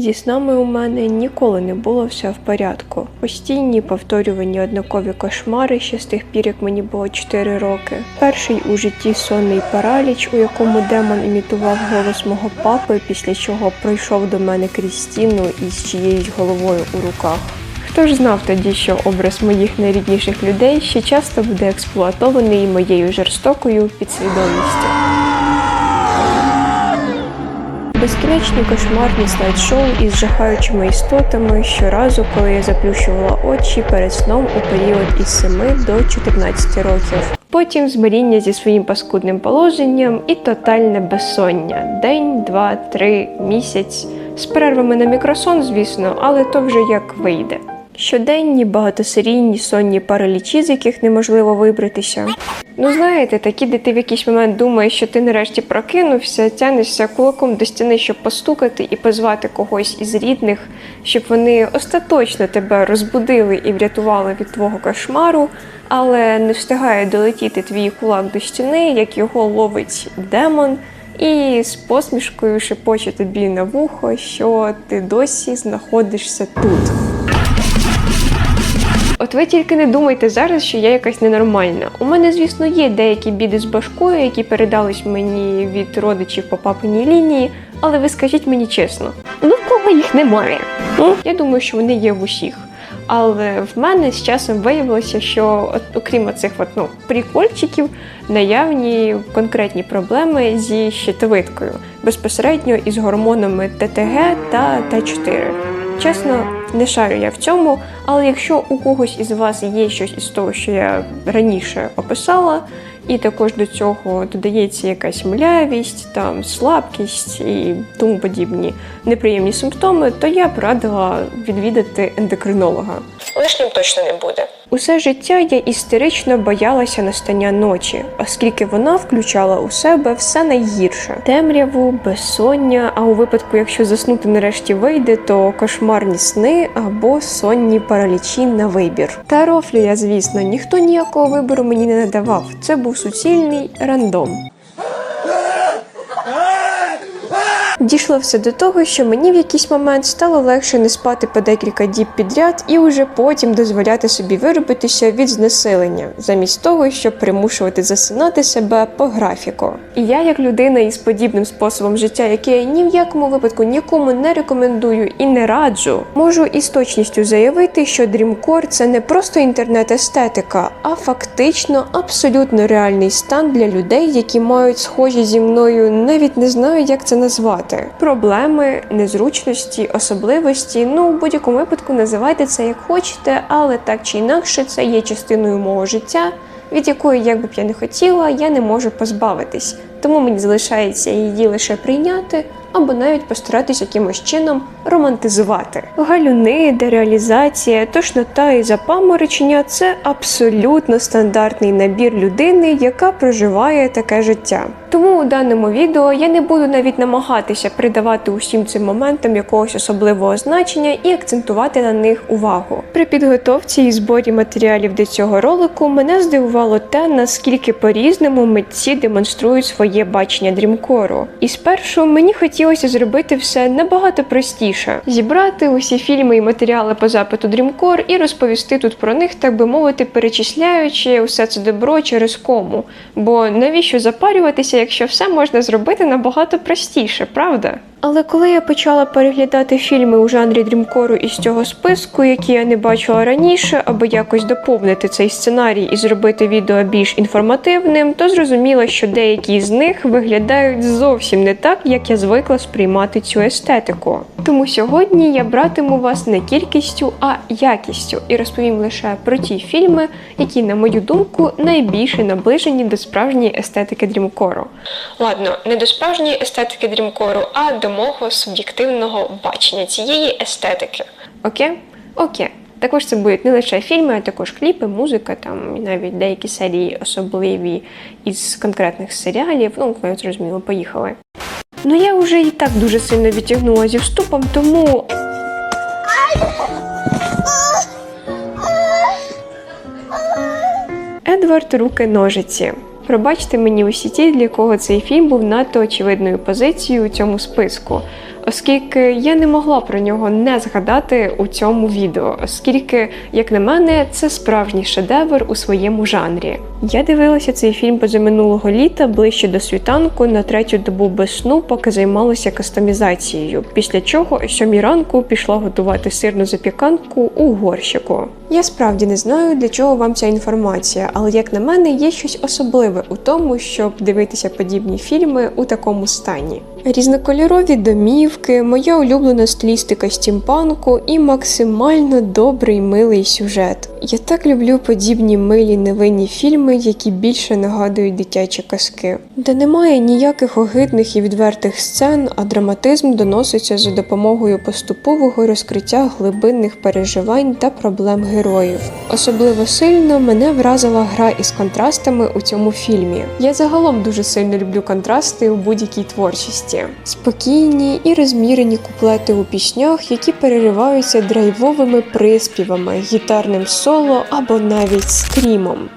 Зі снами у мене ніколи не було все в порядку. Постійні повторювані однакові кошмари ще з тих пір, як мені було 4 роки. Перший у житті сонний параліч, у якому демон імітував голос мого папи, після чого пройшов до мене крізь стіну із чиєюсь головою у руках. Хто ж знав тоді, що образ моїх найрідніших людей ще часто буде експлуатований моєю жорстокою підсвідомістю. Безкінечні кошмарні слайд-шоу із жахаючими істотами щоразу, коли я заплющувала очі перед сном у період із 7 до 14 років. Потім змиріння зі своїм паскудним положенням і тотальне безсоння день, два, три, місяць. З перервами на мікросон, звісно, але то вже як вийде. Щоденні багатосерійні сонні паралічі, з яких неможливо вибратися. Ну знаєте, такі, де ти в якийсь момент думаєш, що ти нарешті прокинувся, тянешся кулаком до стіни, щоб постукати і позвати когось із рідних, щоб вони остаточно тебе розбудили і врятували від твого кошмару, але не встигає долетіти твій кулак до стіни, як його ловить демон. І з посмішкою шепоче тобі на вухо, що ти досі знаходишся тут. От ви тільки не думайте зараз, що я якась ненормальна. У мене, звісно, є деякі біди з башкою, які передались мені від родичів по папиній лінії, але ви скажіть мені чесно, ну в кого їх немає? Ну, я думаю, що вони є в усіх. Але в мене з часом виявилося, що от, окрім цих от, ну, прикольчиків, наявні конкретні проблеми зі щитовидкою, безпосередньо із гормонами ТТГ та Т4. Чесно, не шарю я в цьому, але якщо у когось із вас є щось із того, що я раніше описала, і також до цього додається якась млявість, там слабкість і тому подібні неприємні симптоми, то я б радила відвідати ендокринолога. Лишнім точно не буде. Усе життя я істерично боялася настання ночі, оскільки вона включала у себе все найгірше: темряву, безсоння. А у випадку, якщо заснути нарешті вийде, то кошмарні сни або сонні паралічі на вибір. Та рофлю я, звісно, ніхто ніякого вибору мені не надавав. Це був суцільний рандом. Дійшло все до того, що мені в якийсь момент стало легше не спати по декілька діб підряд і уже потім дозволяти собі виробитися від знесилення, замість того, щоб примушувати засинати себе по графіку. І я, як людина із подібним способом життя, яке я ні в якому випадку нікому не рекомендую і не раджу, можу із точністю заявити, що дрімкор це не просто інтернет-естетика, а фактично абсолютно реальний стан для людей, які мають схожі зі мною, навіть не знаю, як це назвати. Проблеми, незручності, особливості. Ну, в будь-якому випадку називайте це як хочете, але так чи інакше це є частиною мого життя, від якої, як би б я не хотіла, я не можу позбавитись. Тому мені залишається її лише прийняти або навіть постаратись якимось чином романтизувати. Галюни, дереалізація, тошнота і запаморочення це абсолютно стандартний набір людини, яка проживає таке життя. Тому у даному відео я не буду навіть намагатися придавати усім цим моментам якогось особливого значення і акцентувати на них увагу. При підготовці і зборі матеріалів до цього ролику мене здивувало те, наскільки по-різному митці демонструють своє бачення дрімкору. І спершу мені хотілося зробити все набагато простіше: зібрати усі фільми і матеріали по запиту Дрімкор і розповісти тут про них, так би мовити, перечисляючи усе це добро через кому. Бо навіщо запарюватися, якщо все можна зробити набагато простіше, правда? Але коли я почала переглядати фільми у жанрі дрімкору із цього списку, які я не бачила раніше, аби якось доповнити цей сценарій і зробити відео більш інформативним, то зрозуміла, що деякі з них виглядають зовсім не так, як я звикла сприймати цю естетику. Тому сьогодні я братиму вас не кількістю, а якістю і розповім лише про ті фільми, які, на мою думку, найбільше наближені до справжньої естетики дрімкору. Ладно, не до справжньої естетики дрімкору, а до мого суб'єктивного бачення цієї естетики. Окей? Окей. Також це будуть не лише фільми, а також кліпи, музика, там і навіть деякі серії особливі із конкретних серіалів. Ну, ви зрозуміло, поїхали. Ну я вже і так дуже сильно відтягнула зі вступом, тому. Едвард руки ножиці. Пробачте мені усі ті, для кого цей фільм був надто очевидною позицією у цьому списку. Оскільки я не могла про нього не згадати у цьому відео, оскільки, як на мене, це справжній шедевр у своєму жанрі. Я дивилася цей фільм позаминулого літа ближче до світанку на третю добу без сну, поки займалася кастомізацією. Після чого о сьомій ранку пішла готувати сирну запіканку у горщику. Я справді не знаю, для чого вам ця інформація, але як на мене, є щось особливе у тому, щоб дивитися подібні фільми у такому стані. Різнокольорові домівки, моя улюблена стилістика стімпанку і максимально добрий милий сюжет. Я так люблю подібні милі невинні фільми, які більше нагадують дитячі казки, де немає ніяких огидних і відвертих сцен, а драматизм доноситься за допомогою поступового розкриття глибинних переживань та проблем героїв. Особливо сильно мене вразила гра із контрастами у цьому фільмі. Я загалом дуже сильно люблю контрасти у будь-якій творчості. Спокійні і розмірені куплети у піснях, які перериваються драйвовими приспівами, гітарним соло або навіть скрімом.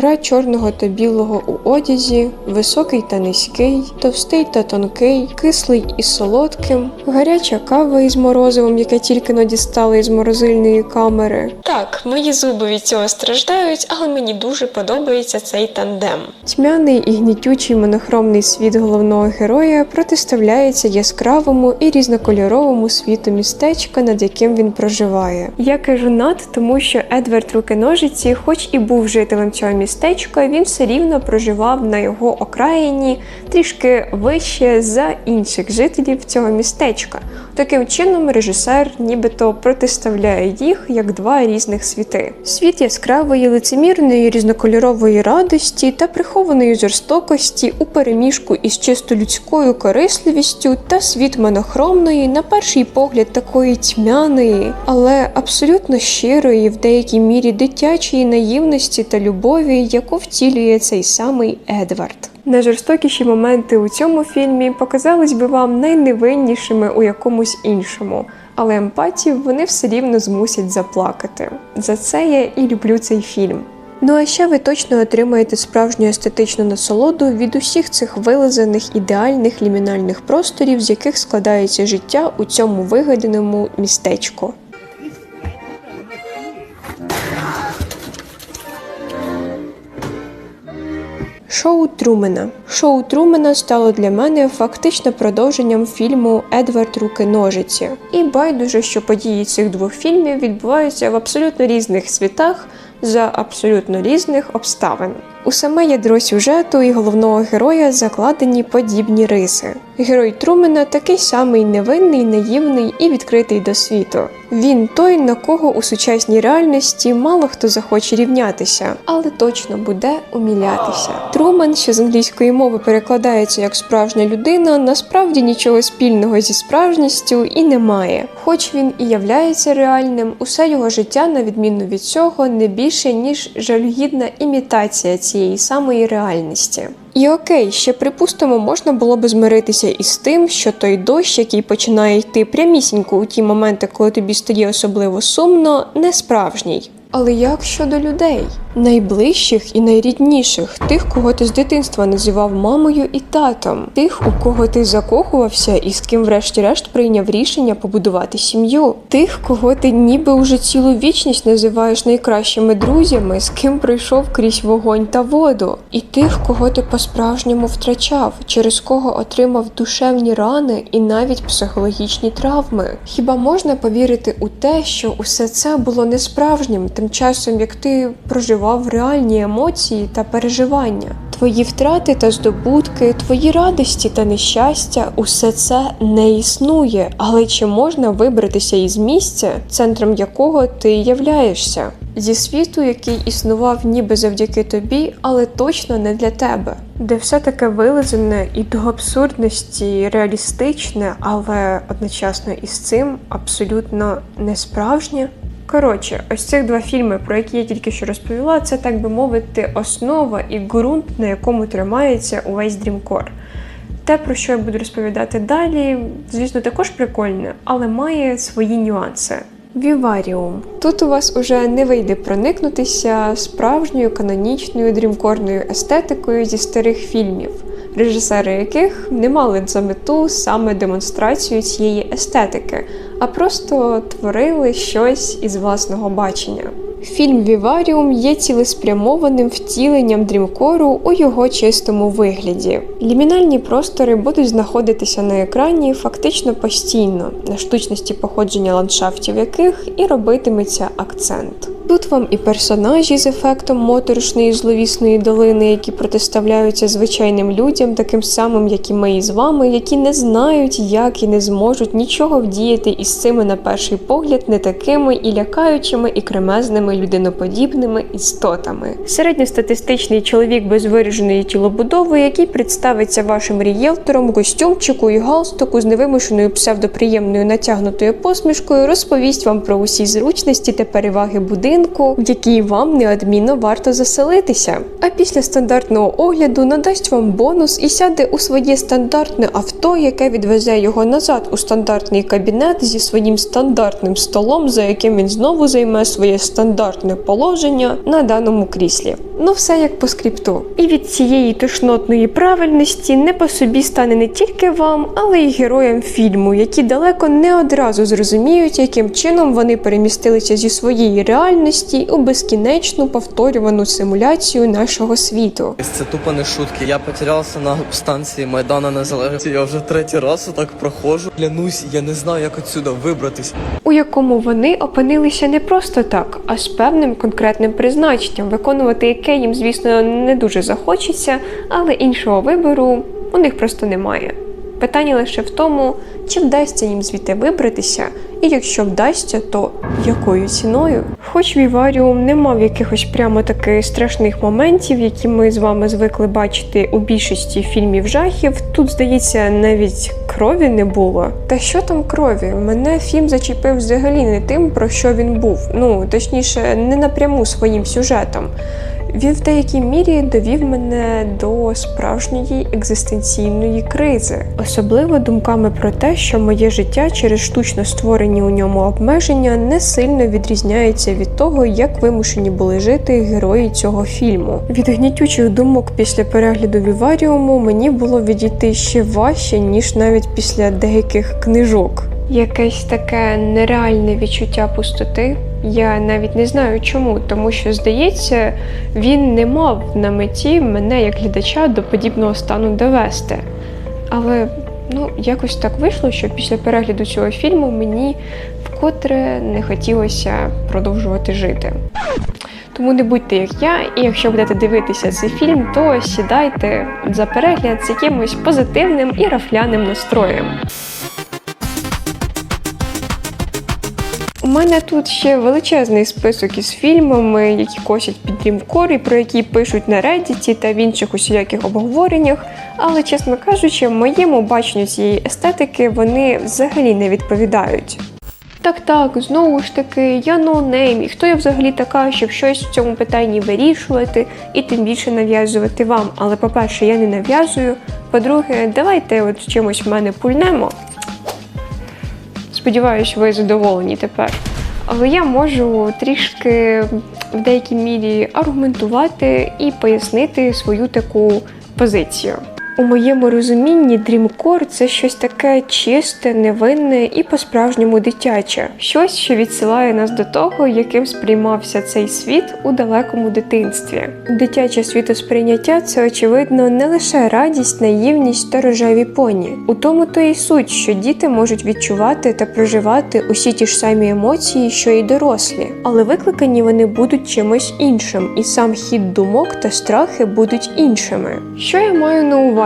Гра чорного та білого у одязі, високий та низький, товстий та тонкий, кислий і солодким, гаряча кава із морозивом, яке тільки но дістали із морозильної камери. Так, мої зуби від цього страждають, але мені дуже подобається цей тандем. Тьмяний і гнітючий монохромний світ головного героя протиставляється яскравому і різнокольоровому світу містечка, над яким він проживає. Я кажу над, тому що Едвард Рукиножиці, хоч і був жителем цього містечка, він все рівно проживав на його окраїні трішки вище за інших жителів цього містечка. Таким чином, режисер нібито протиставляє їх як два різних світи: світ яскравої, лицемірної, різнокольорової радості та прихованої жорстокості у переміжку із чисто людською корисливістю та світ монохромної, на перший погляд, такої тьмяної, але абсолютно щирої, в деякій мірі дитячої наївності та любові, яку втілює цей самий Едвард. Найжорстокіші моменти у цьому фільмі показались би вам найневиннішими у якомусь іншому, але емпатів вони все рівно змусять заплакати. За це я і люблю цей фільм. Ну а ще ви точно отримаєте справжню естетичну насолоду від усіх цих вилизаних ідеальних лімінальних просторів, з яких складається життя у цьому вигаданому містечку. Шоу Трумена. Шоу Трумена стало для мене фактично продовженням фільму Едвард Руки Ножиці. І байдуже, що події цих двох фільмів відбуваються в абсолютно різних світах за абсолютно різних обставин. У саме ядро сюжету і головного героя закладені подібні риси. Герой Трумена такий самий невинний, наївний і відкритий до світу. Він той, на кого у сучасній реальності мало хто захоче рівнятися, але точно буде умілятися. Трумен, що з англійської мови перекладається як справжня людина, насправді нічого спільного зі справжністю і не має. Хоч він і являється реальним, усе його життя, на відміну від цього, не більше ніж жалюгідна імітація цієї самої реальності. І окей, ще припустимо, можна було би змиритися із тим, що той дощ, який починає йти прямісінько у ті моменти, коли тобі стає особливо сумно, не справжній. Але як щодо людей? Найближчих і найрідніших, тих, кого ти з дитинства називав мамою і татом, тих, у кого ти закохувався і з ким, врешті-решт, прийняв рішення побудувати сім'ю, тих, кого ти ніби уже цілу вічність називаєш найкращими друзями, з ким пройшов крізь вогонь та воду, і тих, кого ти по-справжньому втрачав, через кого отримав душевні рани і навіть психологічні травми. Хіба можна повірити у те, що усе це було несправжнім, тим часом як ти проживав реальні емоції та переживання? Твої втрати та здобутки, твої радості та нещастя усе це не існує. Але чи можна вибратися із місця, центром якого ти являєшся? Зі світу, який існував ніби завдяки тобі, але точно не для тебе, де все таке вилизане і до абсурдності реалістичне, але одночасно із цим абсолютно несправжнє. Коротше, ось цих два фільми, про які я тільки що розповіла, це так би мовити, основа і ґрунт, на якому тримається увесь дрімкор. Те, про що я буду розповідати далі, звісно, також прикольне, але має свої нюанси. Віваріум. Тут у вас уже не вийде проникнутися справжньою канонічною дрімкорною естетикою зі старих фільмів, режисери яких не мали за мету саме демонстрацію цієї естетики, а просто творили щось із власного бачення. Фільм Віваріум є цілеспрямованим втіленням дрімкору у його чистому вигляді. Лімінальні простори будуть знаходитися на екрані фактично постійно, на штучності походження ландшафтів яких і робитиметься акцент. Тут вам і персонажі з ефектом моторошної зловісної долини, які протиставляються звичайним людям, таким самим, як і ми із вами, які не знають, як і не зможуть нічого вдіяти із цими на перший погляд не такими і лякаючими, і кремезними людиноподібними істотами. Середньостатистичний чоловік без вираженої тілобудови, який представиться вашим рієлтором костюмчику і галстуку з невимушеною псевдоприємною натягнутою посмішкою, розповість вам про усі зручності та переваги будинку, в який вам неодмінно варто заселитися. А після стандартного огляду надасть вам бонус і сяде у своє стандартне авто, яке відвезе його назад у стандартний кабінет зі своїм стандартним столом, за яким він знову займе своє стандартне положення на даному кріслі. Ну, все як по скрипту. І від цієї тошнотної правильності не по собі стане не тільки вам, але й героям фільму, які далеко не одразу зрозуміють, яким чином вони перемістилися зі своєї реальності у безкінечну повторювану симуляцію нашого світу. Це тупо не шутки. Я потерявся на станції Майдана Незалежності. Я вже третій раз отак проходжу. Клянусь, я не знаю, як отсюда вибратись. у якому вони опинилися не просто так, а з певним конкретним призначенням, виконувати яке їм, звісно, не дуже захочеться, але іншого вибору у них просто немає. Питання лише в тому, чи вдасться їм звідти вибратися, і якщо вдасться, то якою ціною? Хоч Віваріум не мав якихось прямо таких страшних моментів, які ми з вами звикли бачити у більшості фільмів жахів, тут, здається, навіть крові не було. Та що там крові? Мене фільм зачепив взагалі не тим, про що він був. Ну точніше, не напряму своїм сюжетом. Він в деякій мірі довів мене до справжньої екзистенційної кризи, особливо думками про те, що моє життя через штучно створені у ньому обмеження не сильно відрізняється від того, як вимушені були жити герої цього фільму. Від гнітючих думок після перегляду Віваріуму мені було відійти ще важче, ніж навіть після деяких книжок. Якесь таке нереальне відчуття пустоти. Я навіть не знаю чому, тому що здається, він не мав на меті мене як глядача до подібного стану довести. Але ну, якось так вийшло, що після перегляду цього фільму мені вкотре не хотілося продовжувати жити. Тому не будьте як я, і якщо будете дивитися цей фільм, то сідайте за перегляд з якимось позитивним і рафляним настроєм. Мене тут ще величезний список із фільмами, які косять під дрімкор і про які пишуть на Reddit та в інших усіляких обговореннях. Але, чесно кажучи, моєму баченню цієї естетики вони взагалі не відповідають. Так, так, знову ж таки, я ноунейм, і хто я взагалі така, щоб щось в цьому питанні вирішувати і тим більше нав'язувати вам. Але по-перше, я не нав'язую. По-друге, давайте от чимось в мене пульнемо. Сподіваюсь, ви задоволені тепер. Але я можу трішки в деякій мірі аргументувати і пояснити свою таку позицію. У моєму розумінні дрімкор це щось таке чисте, невинне і по-справжньому дитяче, щось, що відсилає нас до того, яким сприймався цей світ у далекому дитинстві. Дитяче світосприйняття це очевидно не лише радість, наївність та рожеві поні. У тому то і суть, що діти можуть відчувати та проживати усі ті ж самі емоції, що й дорослі, але викликані вони будуть чимось іншим, і сам хід думок та страхи будуть іншими. Що я маю на увазі?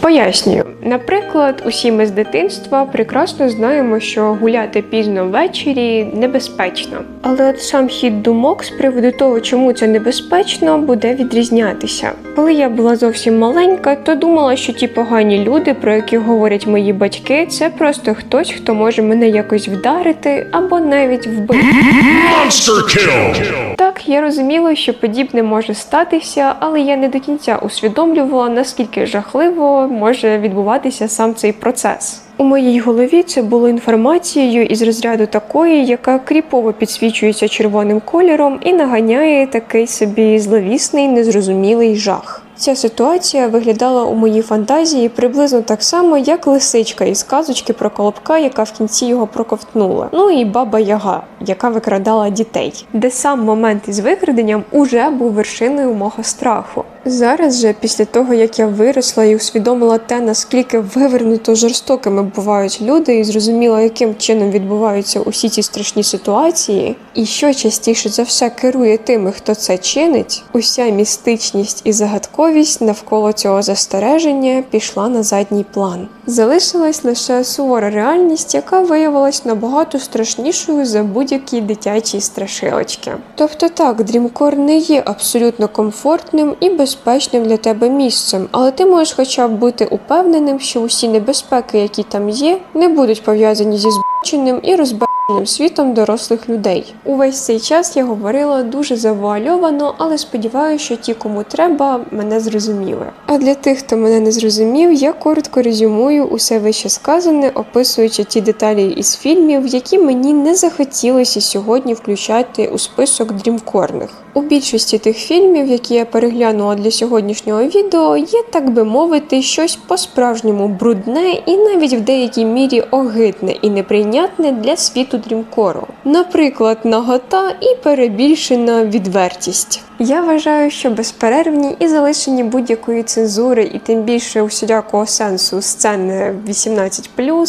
Пояснюю. Наприклад, усі ми з дитинства прекрасно знаємо, що гуляти пізно ввечері небезпечно. Але от сам хід думок з приводу того, чому це небезпечно, буде відрізнятися. Коли я була зовсім маленька, то думала, що ті погані люди, про яких говорять мої батьки, це просто хтось, хто може мене якось вдарити або навіть вбити. Monster kill! Я розуміла, що подібне може статися, але я не до кінця усвідомлювала, наскільки жахливо може відбуватися сам цей процес. У моїй голові це було інформацією із розряду такої, яка кріпово підсвічується червоним кольором і наганяє такий собі зловісний, незрозумілий жах. Ця ситуація виглядала у моїй фантазії приблизно так само, як лисичка із казочки про колобка, яка в кінці його проковтнула. Ну і баба Яга, яка викрадала дітей, де сам момент із викраденням уже був вершиною мого страху. Зараз же, після того як я виросла і усвідомила те, наскільки вивернуто жорстокими бувають люди, і зрозуміла, яким чином відбуваються усі ці страшні ситуації, і що частіше за все керує тими, хто це чинить, уся містичність і загадковість навколо цього застереження пішла на задній план. Залишилась лише сувора реальність, яка виявилась набагато страшнішою за будь-які дитячі страшилочки. Тобто так, дрімкор не є абсолютно комфортним і безпечним для тебе місцем, але ти можеш хоча б бути упевненим, що усі небезпеки, які там є, не будуть пов'язані зі збоченим і розбаченим світом дорослих людей. Увесь цей час я говорила дуже завуальовано, але сподіваюся, що ті, кому треба, мене зрозуміли. А для тих, хто мене не зрозумів, я коротко резюмую усе вище сказане, описуючи ті деталі із фільмів, які мені не захотілося сьогодні включати у список дрімкорних. У більшості тих фільмів, які я переглянула для сьогоднішнього відео, є, так би мовити, щось по-справжньому брудне і навіть в деякій мірі огидне і неприйнятне для світу дрімкору. Наприклад, нагота і перебільшена відвертість. Я вважаю, що безперервні і залишені будь-якої цензури, і тим більше усілякого сенсу сцени 18+, ем,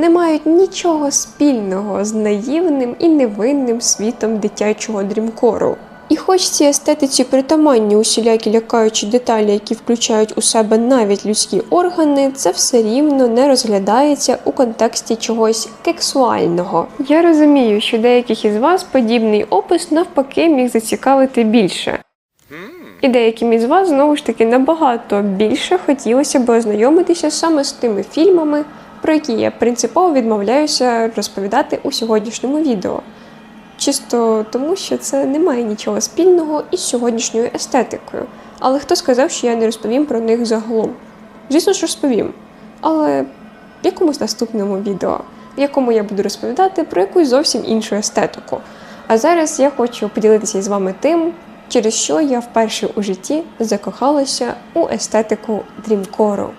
не мають нічого спільного з наївним і невинним світом дитячого дрімкору. І хоч цій естетиці притаманні усілякі лякаючі деталі, які включають у себе навіть людські органи, це все рівно не розглядається у контексті чогось кексуального. Я розумію, що деяких із вас подібний опис навпаки міг зацікавити більше. І деяким із вас знову ж таки набагато більше хотілося б ознайомитися саме з тими фільмами, про які я принципово відмовляюся розповідати у сьогоднішньому відео. Чисто тому, що це не має нічого спільного із сьогоднішньою естетикою. Але хто сказав, що я не розповім про них загалом? Звісно ж, розповім. Але в якомусь наступному відео, в якому я буду розповідати про якусь зовсім іншу естетику. А зараз я хочу поділитися із вами тим, через що я вперше у житті закохалася у естетику дрімкору.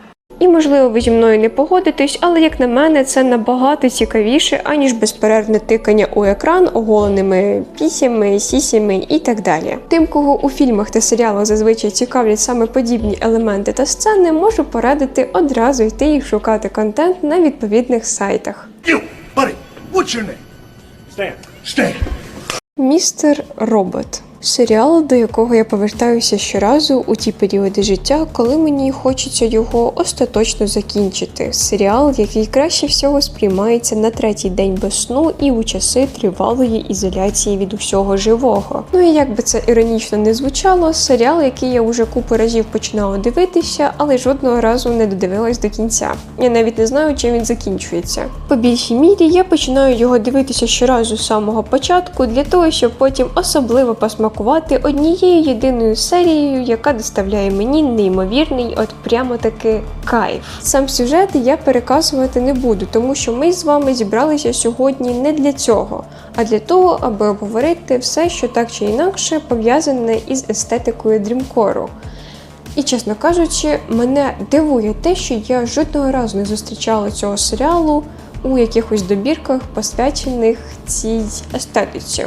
І можливо, ви зі мною не погодитесь, але як на мене, це набагато цікавіше, аніж безперервне тикання у екран оголеними пісями, сісями і так далі. Тим, кого у фільмах та серіалах зазвичай цікавлять саме подібні елементи та сцени, можу порадити одразу йти і шукати контент на відповідних сайтах. You, buddy, what's your name? Stan. Stan. Містер Робот. Серіал, до якого я повертаюся щоразу у ті періоди життя, коли мені хочеться його остаточно закінчити. Серіал, який краще всього сприймається на третій день без сну і у часи тривалої ізоляції від усього живого. Ну і як би це іронічно не звучало, серіал, який я вже купу разів починала дивитися, але жодного разу не додивилась до кінця. Я навіть не знаю, чим він закінчується. По більшій мірі я починаю його дивитися щоразу з самого початку для того, щоб потім особливо посмакувати однією єдиною серією, яка доставляє мені неймовірний, от прямо таки кайф. Сам сюжет я переказувати не буду, тому що ми з вами зібралися сьогодні не для цього, а для того, аби обговорити все, що так чи інакше пов'язане із естетикою дрімкору. І чесно кажучи, мене дивує те, що я жодного разу не зустрічала цього серіалу у якихось добірках, посвячених цій естетиці.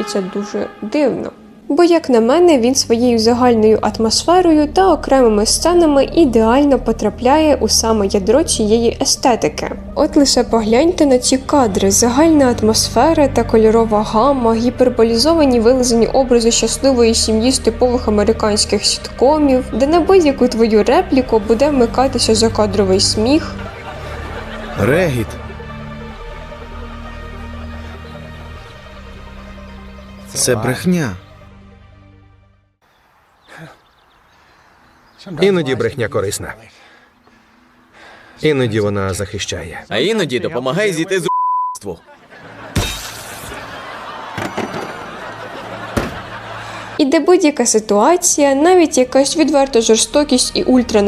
І це дуже дивно. Бо, як на мене, він своєю загальною атмосферою та окремими сценами ідеально потрапляє у саме ядро цієї естетики. От лише погляньте на ці кадри, загальна атмосфера та кольорова гама, гіперболізовані вилизані образи щасливої сім'ї з типових американських сіткомів, де на будь-яку твою репліку буде вмикатися закадровий сміх. Регіт. Це брехня. Іноді брехня корисна. Іноді вона захищає. А іноді допомагає зійти з ству. і де будь-яка ситуація, навіть якась відверта жорстокість і ультра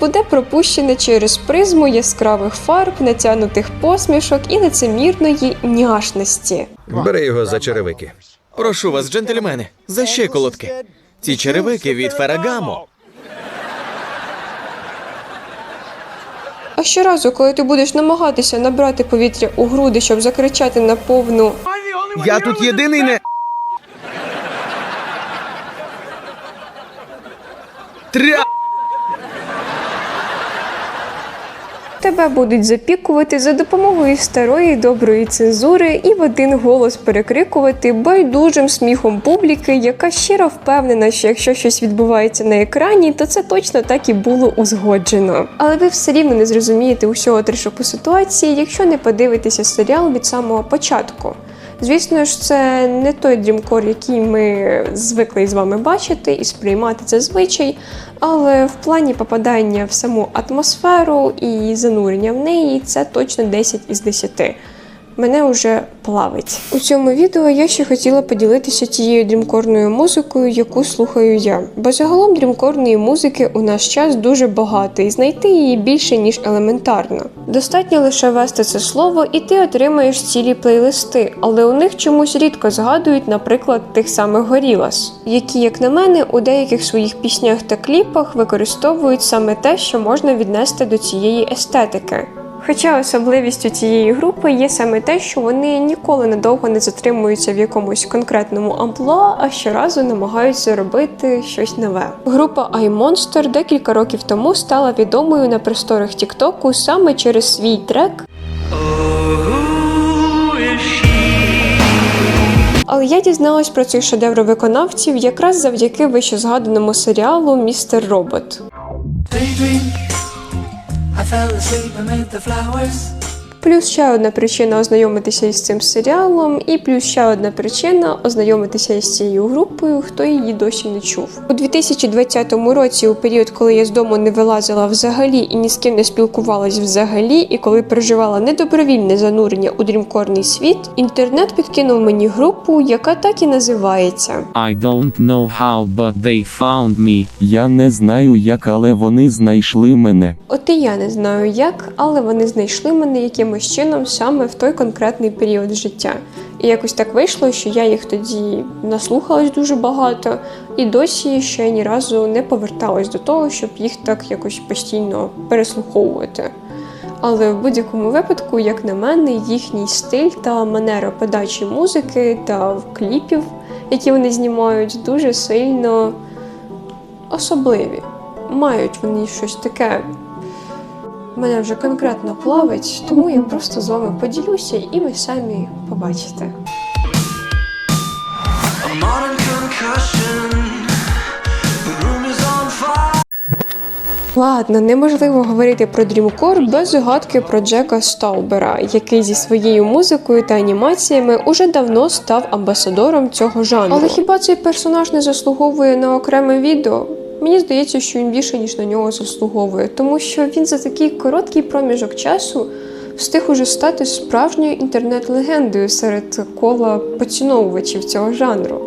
буде пропущена через призму яскравих фарб, натягнутих посмішок і лицемірної няшності. Бери його за черевики. Прошу вас, джентльмени, за щиколотки. Ці черевики від Ферагамо. А щоразу, коли ти будеш намагатися набрати повітря у груди, щоб закричати на повну Я тут єдиний не. Тря. Тебе будуть запікувати за допомогою старої доброї цензури і в один голос перекрикувати байдужим сміхом публіки, яка щиро впевнена, що якщо щось відбувається на екрані, то це точно так і було узгоджено. Але ви все рівно не зрозумієте усього тришопу ситуації, якщо не подивитеся серіал від самого початку. Звісно ж, це не той дрімкор, який ми звикли з вами бачити і сприймати це звичай, але в плані попадання в саму атмосферу і занурення в неї це точно 10 із 10. Мене вже плавить. У цьому відео я ще хотіла поділитися тією дрімкорною музикою, яку слухаю я. Бо загалом дрімкорної музики у наш час дуже багато, і знайти її більше ніж елементарно. Достатньо лише ввести це слово, і ти отримаєш цілі плейлисти, але у них чомусь рідко згадують, наприклад, тих самих Горілас, які, як на мене, у деяких своїх піснях та кліпах використовують саме те, що можна віднести до цієї естетики. Хоча особливістю цієї групи є саме те, що вони ніколи надовго не затримуються в якомусь конкретному амплуа, а щоразу намагаються робити щось нове. Група iMonster декілька років тому стала відомою на просторах Тіктоку саме через свій трек. Але я дізналась про цих шедевр виконавців якраз завдяки вищезгаданому серіалу Містер Робот. I fell asleep amid the flowers. Плюс ще одна причина ознайомитися із цим серіалом, і плюс ще одна причина ознайомитися із цією групою, хто її досі не чув. У 2020 році, у період, коли я з дому не вилазила взагалі і ні з ким не спілкувалась взагалі, і коли переживала недобровільне занурення у дрімкорний світ, інтернет підкинув мені групу, яка так і називається. I don't know how, but they found me. Я не знаю як, але вони знайшли мене. От і я не знаю як, але вони знайшли мене якимось чином саме в той конкретний період життя. І якось так вийшло, що я їх тоді наслухалась дуже багато, і досі ще ні разу не поверталась до того, щоб їх так якось постійно переслуховувати. Але в будь-якому випадку, як на мене, їхній стиль та манера подачі музики та кліпів, які вони знімають, дуже сильно особливі. Мають вони щось таке. Мене вже конкретно плавить, тому я просто з вами поділюся, і ви самі побачите. Ладно, неможливо говорити про дрімкор без згадки про Джека Стаубера, який зі своєю музикою та анімаціями уже давно став амбасадором цього жанру. Але хіба цей персонаж не заслуговує на окреме відео? Мені здається, що він більше ніж на нього заслуговує, тому що він за такий короткий проміжок часу встиг уже стати справжньою інтернет-легендою серед кола поціновувачів цього жанру.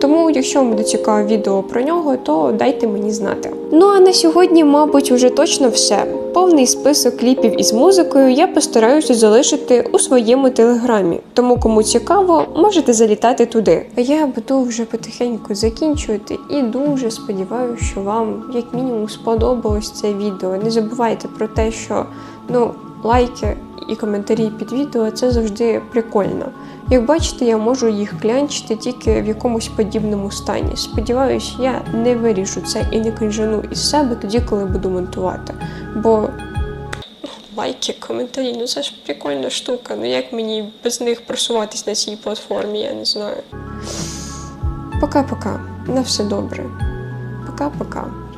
Тому, якщо вам буде цікаве відео про нього, то дайте мені знати. Ну а на сьогодні, мабуть, уже точно все. Повний список кліпів із музикою я постараюся залишити у своєму телеграмі. Тому, кому цікаво, можете залітати туди. А я буду вже потихеньку закінчувати і дуже сподіваюся, що вам як мінімум сподобалось це відео. Не забувайте про те, що ну лайки і коментарі під відео це завжди прикольно. Як бачите, я можу їх клянчити тільки в якомусь подібному стані. Сподіваюсь, я не вирішу це і не кринжану із себе тоді, коли буду монтувати. Бо лайки, коментарі, ну це ж прикольна штука. Ну як мені без них просуватись на цій платформі, я не знаю. Пока-пока. На все добре. Пока-пока.